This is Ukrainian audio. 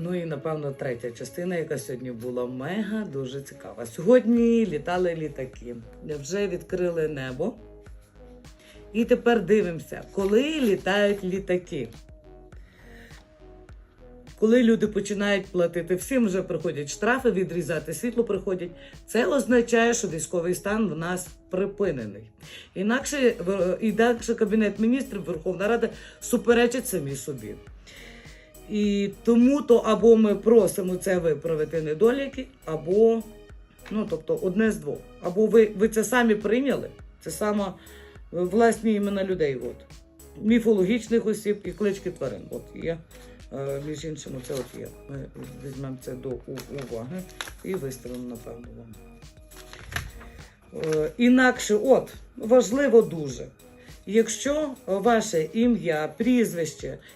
Ну і напевно третя частина, яка сьогодні була мега дуже цікава. Сьогодні літали літаки, вже відкрили небо. І тепер дивимося, коли літають літаки. Коли люди починають платити, всім вже приходять штрафи, відрізати світло приходять. Це означає, що військовий стан в нас припинений. Інакше, інакше Кабінет міністрів, Верховна Рада суперечить самі собі. І тому то або ми просимо це виправити недоліки, або, ну тобто, одне з двох. Або ви, ви це самі прийняли, це саме власні імена людей. От. Міфологічних осіб і клички тварин. От є. Е, Між іншим, це от є. Ми візьмемо це до уваги і виставимо, напевно, вам. Е, Інакше, от, важливо дуже. Якщо ваше ім'я, прізвище